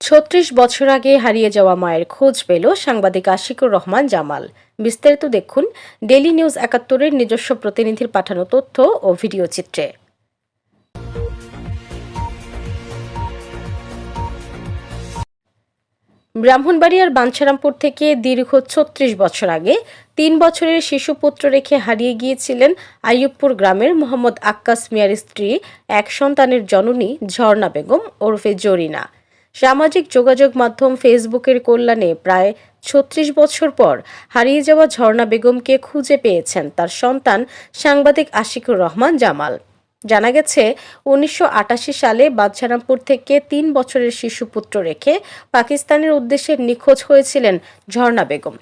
ছত্রিশ বছর আগে হারিয়ে যাওয়া মায়ের খোঁজ পেল সাংবাদিক আশিকুর রহমান জামাল। বিস্তারিত দেখুন ডেলি নিউজ একাত্তরের নিজস্ব প্রতিনিধির পাঠানো তথ্য ও ভিডিও চিত্রে। ব্রাহ্মণবাড়িয়ার বাঞ্ছারামপুর থেকে দীর্ঘ ছত্রিশ বছর আগে তিন বছরের শিশুপুত্র রেখে হারিয়ে গিয়েছিলেন আইয়ুবপুর গ্রামের মোহাম্মদ আক্কাস মিয়ার স্ত্রী, এক সন্তানের জননী ঝর্ণা বেগম ওরফে জরিনা। সামাজিক যোগাযোগ মাধ্যম ফেসবুকের কল্যাণে প্রায় ছত্রিশ বছর পর হারিয়ে যাওয়া ঝর্ণা বেগমকে খুঁজে পেয়েছেন তার সন্তান সাংবাদিক আশিকুর রহমান জামাল। জানা গেছে, উনিশশো আটাশি সালে বাদশারামপুর থেকে তিন বছরের শিশুপুত্র রেখে পাকিস্তানের উদ্দেশ্যে নিখোঁজ হয়েছিলেন ঝর্ণা বেগম।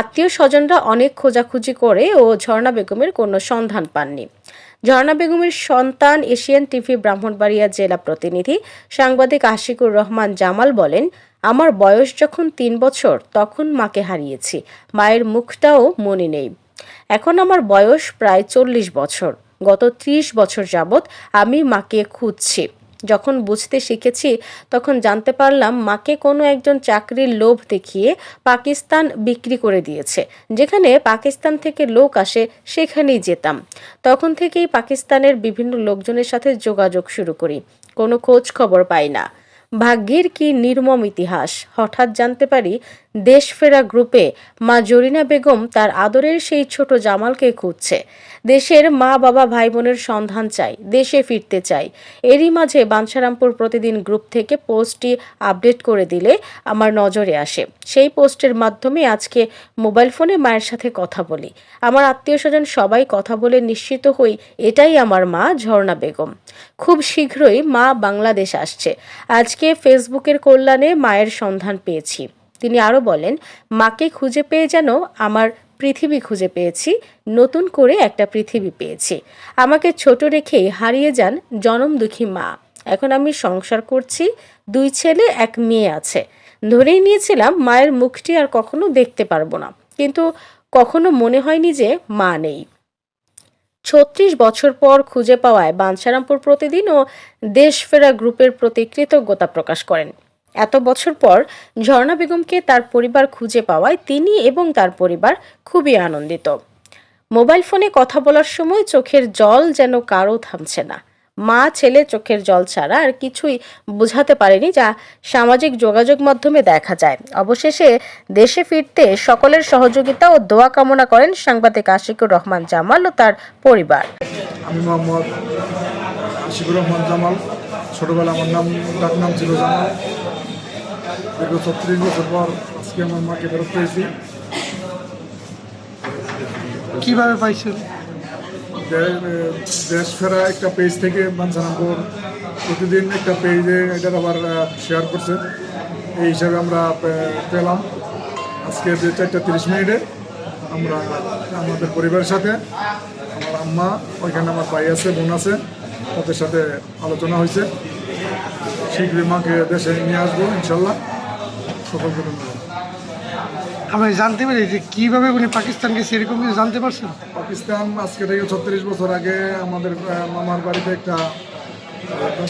আত্মীয় স্বজনরা অনেক খোঁজাখুঁজি করে ও ঝর্ণা বেগমের কোনো সন্ধান পাননি। ঝর্ণা বেগমের সন্তান এশিয়ান টিভি ব্রাহ্মণবাড়িয়া জেলা প্রতিনিধি সাংবাদিক আশিকুর রহমান জামাল বলেন, আমার বয়স যখন তিন বছর, তখন মাকে হারিয়েছি। মায়ের মুখটাও মনে নেই। এখন আমার বয়স প্রায় চল্লিশ বছর। গত ত্রিশ বছর যাবৎ আমি মাকে খুঁজছি। যখন বুঝতে শিখেছি, তখন জানতে পারলাম মাকে কোনো একজন চাকরির লোভ দেখিয়ে পাকিস্তান বিক্রি করে দিয়েছে। যেখানে পাকিস্তান থেকে লোক আসে, সেখানেই যেতাম। তখন থেকেই পাকিস্তানের বিভিন্ন লোকজনের সাথে যোগাযোগ শুরু করি। কোনো খোঁজ খবর পাই না। ভাগ্যের কি নির্মম ইতিহাস? হঠাৎ জানতে পারি দেশফেরা গ্রুপে মা জরিনা বেগম তার আদরের সেই ছোট জামালকে খুঁজছে। দেশের মা, বাবা ভাই বোনের সন্ধান চাই, দেশে ফিরতে চাই। এরই মাঝে বাঞ্ছারামপুর প্রতিদিন গ্রুপ থেকে পোস্টটি আপডেট করে দিলে আমার নজরে আসে। সেই পোস্টের মাধ্যমে আজকে মোবাইল ফোনে মায়ের সাথে কথা বলি। আমার আত্মীয় স্বজন সবাই কথা বলে নিশ্চিত হই এটাই আমার মা, ঝর্ণা বেগম। খুব শীঘ্রই মা বাংলাদেশ আসছে। আজকে ফেসবুকের কল্যাণে মায়ের সন্ধান পেয়েছি। তিনি আরও বলেন, মাকে খুঁজে পেয়ে যেন আমার পৃথিবী খুঁজে পেয়েছি, নতুন করে একটা পৃথিবী পেয়েছি। আমাকে ছোট রেখেই হারিয়ে যান জনম দুঃখী মা। এখন আমি সংসার করছি, দুই ছেলে, এক মেয়ে আছে। ধরেই নিয়েছিলাম মায়ের মুখটি আর কখনো দেখতে পারব না। কিন্তু কখনো মনে হয়নি যে মা নেই। ছত্রিশ বছর পর খুঁজে পাওয়ায় বাঞ্ছারামপুর প্রতিদিন ও দেশফেরা গ্রুপের প্রতি কৃতজ্ঞতা প্রকাশ করেন। এত বছর পর ঝর্ণা বেগমকে তার পরিবার খুঁজে পাওয়ায় তিনি এবং তার পরিবার খুবই আনন্দিত। মোবাইল ফোনে কথা বলার সময় চোখের জল যেন কারও থামছে না। মা, ছেলে চোখের জল ছাড়া আর কিছুই বোঝাতে পারেনি যা সামাজিক যোগাযোগ মাধ্যমে দেখা যায়। অবশেষে দেশে ফিরতে সকলের সহযোগিতা ও দোয়া কামনা করেন সাংবাদিক আশিকুর রহমান জামাল ও তার পরিবার। আমি মোহাম্মদ আশিকুর রহমান জামাল। ছোটোবেলা আমার নাম ডাক নাম ছিল জামাল। দীর্ঘ ছত্রিশ বছর পর আজকে আমার মাকে ফেরত পেয়েছি কীভাবে পাইছেন দেশ ফেরা একটা পেজ থেকে বাঞ্ছানাপুর প্রতিদিন একটা পেজে এটার আবার শেয়ার করছে এই হিসাবে আমরা পেলাম আজকে যে চারটা তিরিশ মিনিটে আমরা আমাদের পরিবারের সাথে আমার আম্মা ওইখানে আমার ভাই আছে বোন আছে তাদের সাথে আলোচনা হয়েছে শীঘ্রই মাকে দেশে নিয়ে আসব ইনশাল্লাহ। সকলকে ধন্যবাদ আমি জানতে পারি যে কীভাবে উনি পাকিস্তান গেছে এরকম কিছু জানতে পারছেন? পাকিস্তান আজকে থেকে ছত্রিশ বছর আগে আমাদের মামার বাড়িতে একটা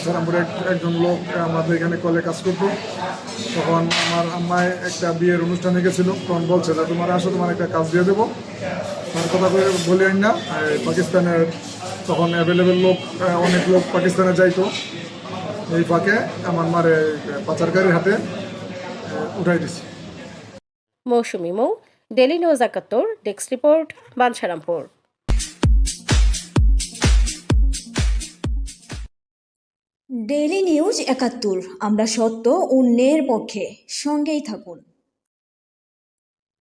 সারামপুরে একজন লোক আমাদের এখানে কলে কাজ করতো। তখন আমার আম্মায় একটা বিয়ের অনুষ্ঠানে গেছিল। তখন বলছে যে তোমার আসো তোমার একটা কাজ দিয়ে দেবো। তার কথা করে বলে না পাকিস্তানের তখন অ্যাভেলেবেল লোক অনেক লোক পাকিস্তানে যাইতো। এই ফাঁকে আমার মারে পাচারকারীর হাতে উঠাই দিছি। মৌসুমি মৌ ডেলি নিউজ একাত্তর desk report Bancharampur. Daily news একাত্তর আমরা সত্য অন্যের পক্ষে সঙ্গেই থাকুন।